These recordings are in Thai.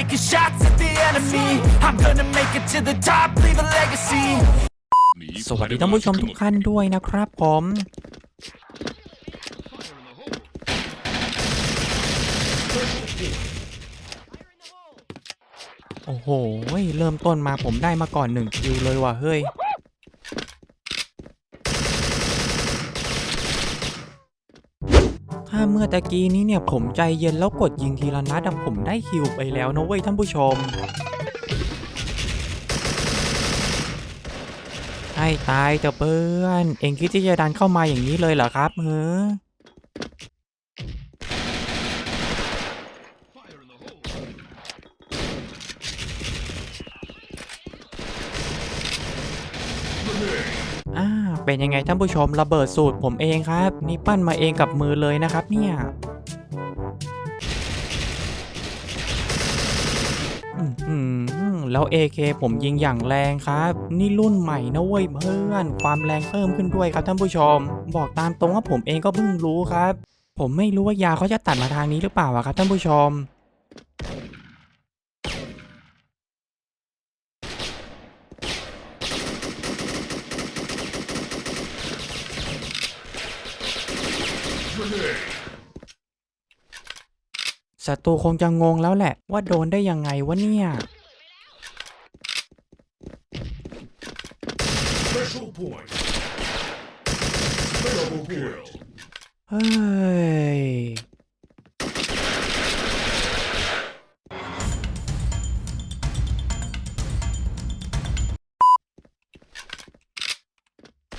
taking shots at the enemy. I'm gonna make it to the top, leave a legacy. สวัสดีท่านผู้ชมทุกท่านด้วยนะครับผมโอ้โห เริ่มต้นมาผมได้มาก่อนหนึ่งคิวเลยว่ะเฮ้ย ถ้าเมื่อตะกี้นี้เนี่ยผมใจเย็นแล้วกดยิงทีละนัดผมได้คิวไปแล้วนะเว้ยท่านผู้ชม ให้ตายเถอะเพื่อน เองคิดที่จะดันเข้ามาอย่างนี้เลยเหรอครับเฮ้อ อ่าเป็นยังไงท่านผู้ชมระเบิดสูตรผมเองครับ นี่ปั้นมาเองกับมือเลยนะครับเนี่ยอื้อหือแล้ว AK ผมยิงอย่างแรงครับ นี่รุ่นใหม่นะเว้ยเพื่อน ความแรงเพิ่มขึ้นด้วยครับท่านผู้ชม บอกตามตรงว่าผมเองก็เพิ่งรู้ครับ ผมไม่รู้ว่ายาเขาจะตัดมาทางนี้หรือเปล่าครับท่านผู้ชม ศัตรูคงจะงงแล้วแหละ ว่าโดนได้ยังไงวะเนี่ย เฮ้ย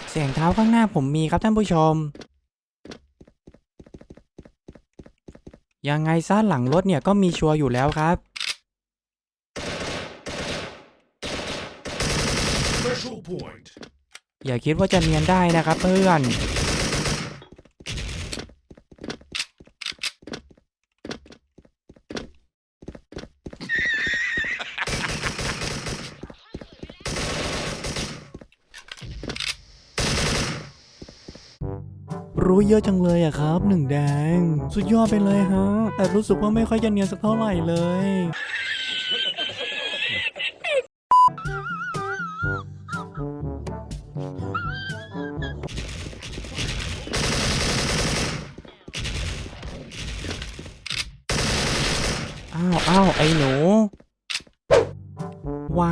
เสียงเท้าข้างหน้าผมมีครับท่านผู้ชม ยังไงซะหลังรถเนี่ยก็มีชัวร์อยู่แล้วครับ Special point. อย่าคิดว่าจะเนียนได้นะครับเพื่อน รู้เยอะจังเลยอะครับหนึ่งแดง สุดยอดไปเลยฮะ แต่รู้สึกว่าไม่ค่อยจะเนียนสักเท่าไหร่เลยอ้าวอ้าวไอ้หนู ว้า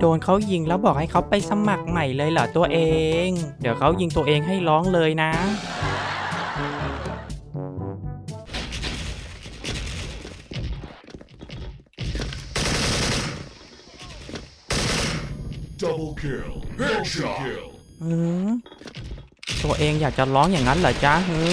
โดนเขายิงแล้วบอกให้เขาไปสมัครใหม่เลยเหรอตัวเอง เดี๋ยวเขายิงตัวเองให้ร้องเลยนะ Double kill. Headshot. Kill. หือตัวเองอยากจะร้องอย่างนั้นเหรอจ๊ะหือ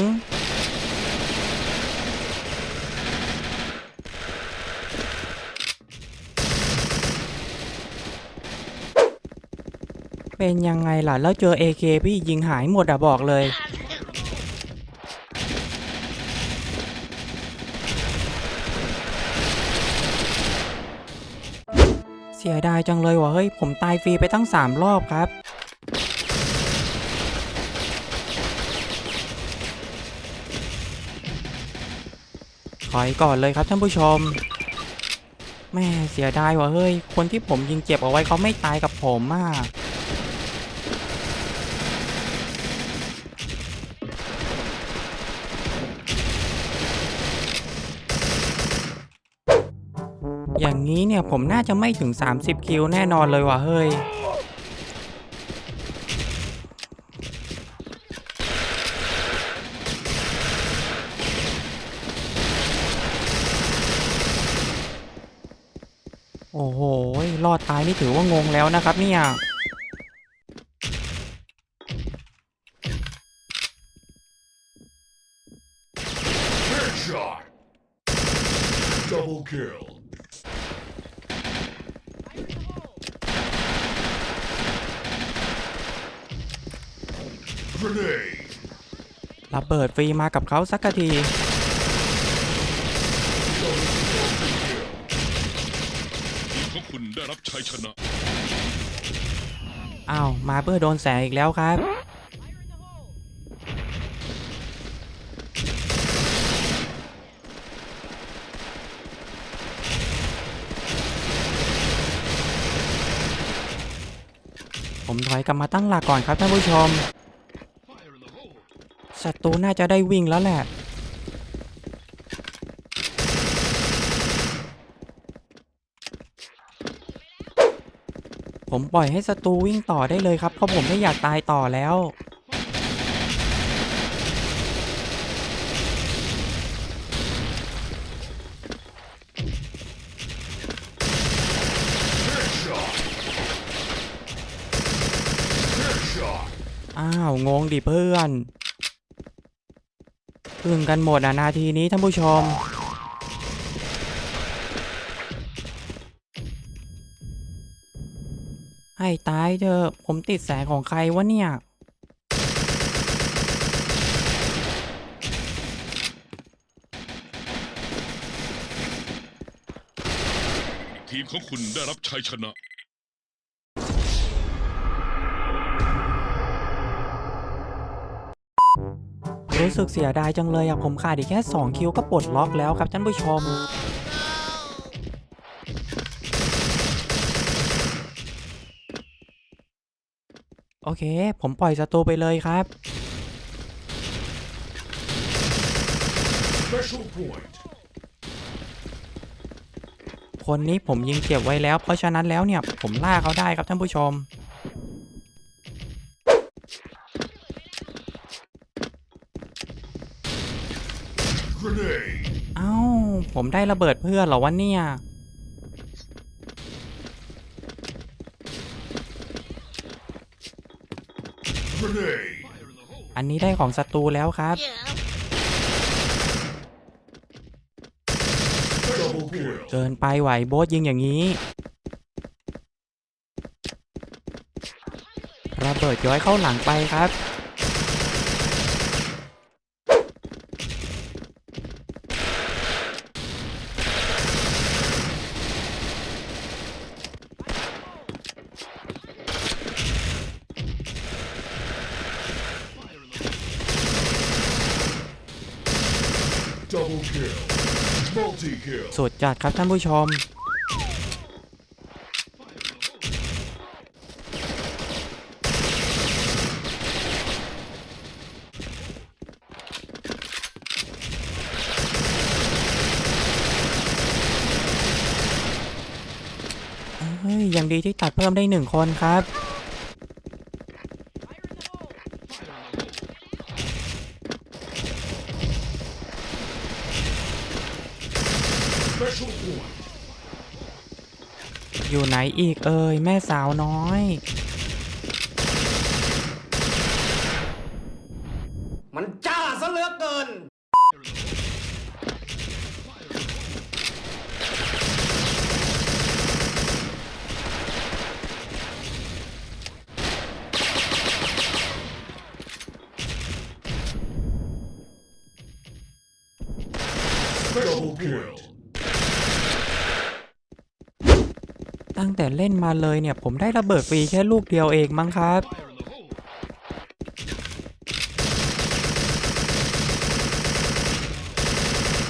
เป็นยังไงล่ะ แล้วเจอ AK พี่ยิงหายหมดอะบอกเลย เสียดายจังเลยว่ะเฮ้ย ผมตายฟรีไปตั้ง 3 รอบครับถอยก่อนเลยครับท่านผู้ชม แม่เสียดายว่ะเฮ้ย คนที่ผมยิงเจ็บเอาไว้เขาไม่ตายกับผมอะ อย่างนี้เนี่ยผมน่าจะไม่ถึง 30 คิวแน่นอนเลยว่ะเฮ้ย โอ้โห รอดตายนี่ถือว่างงแล้วนะครับเนี่ย ระเบิดฟรีมากับเขาสักทีพคุณได้รับชัยชนะ อ้าว มาเพื่อโดนแสงอีกแล้วครับ ผมถอยกลับมาตั้งหลักก่อนครับท่านผู้ชม ศัตรูน่าจะได้วิ่งแล้วแหละ ผมปล่อยให้ศัตรูวิ่งต่อได้เลยครับ เพราะผมไม่อยากตายต่อแล้ว อ้าว งงดิเพื่อน พึ่งกันหมดอะนาทีนี้ท่านผู้ชม ให้ตายเถอะผมติดแสงของใครวะเนี่ยทีมของคุณได้รับชัยชนะ รู้สึกเสียดายจังเลยอะผมขาดอีกแค่ 2 คิวก็ปลดล็อกแล้วครับท่านผู้ชมโอเค ผมปล่อยศัตรูไปเลยครับ Special point. คนนี้ผมยิงเก็บไว้แล้ว เพราะฉะนั้นแล้วเนี่ย ผมล่าเขาได้ครับท่านผู้ชม เอ้า ผมได้ระเบิดเพื่อนเหรอวะเนี่ย อันนี้ได้ของศัตรูแล้วครับ เกินไปไหวโบสยิงอย่างนี้ ระเบิดย้อยเข้าหลังไปครับ สุดจัดครับท่านผู้ชมเฮ้ยยังดีที่ตัดเพิ่มได้หนึ่งคนครับ อยู่ไหนอีกเอ่ยแม่สาวน้อย มันจ้าซะเหลือเกิน Special kill. ตั้งแต่เล่นมาเลยเนี่ย ผมได้ระเบิดฟรีแค่ลูกเดียวเองมั้งครับ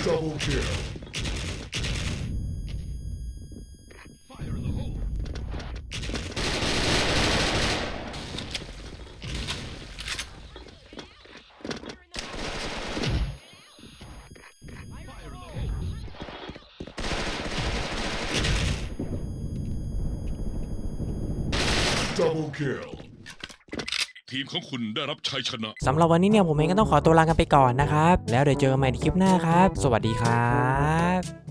Double kill. Double kill. ทีมของคุณได้รับชัยชนะ สำหรับวันนี้เนี่ยผมเองก็ต้องขอตัวลากันไปก่อนนะครับ แล้วเดี๋ยวเจอกันใหม่ในคลิปหน้าครับ สวัสดีครับ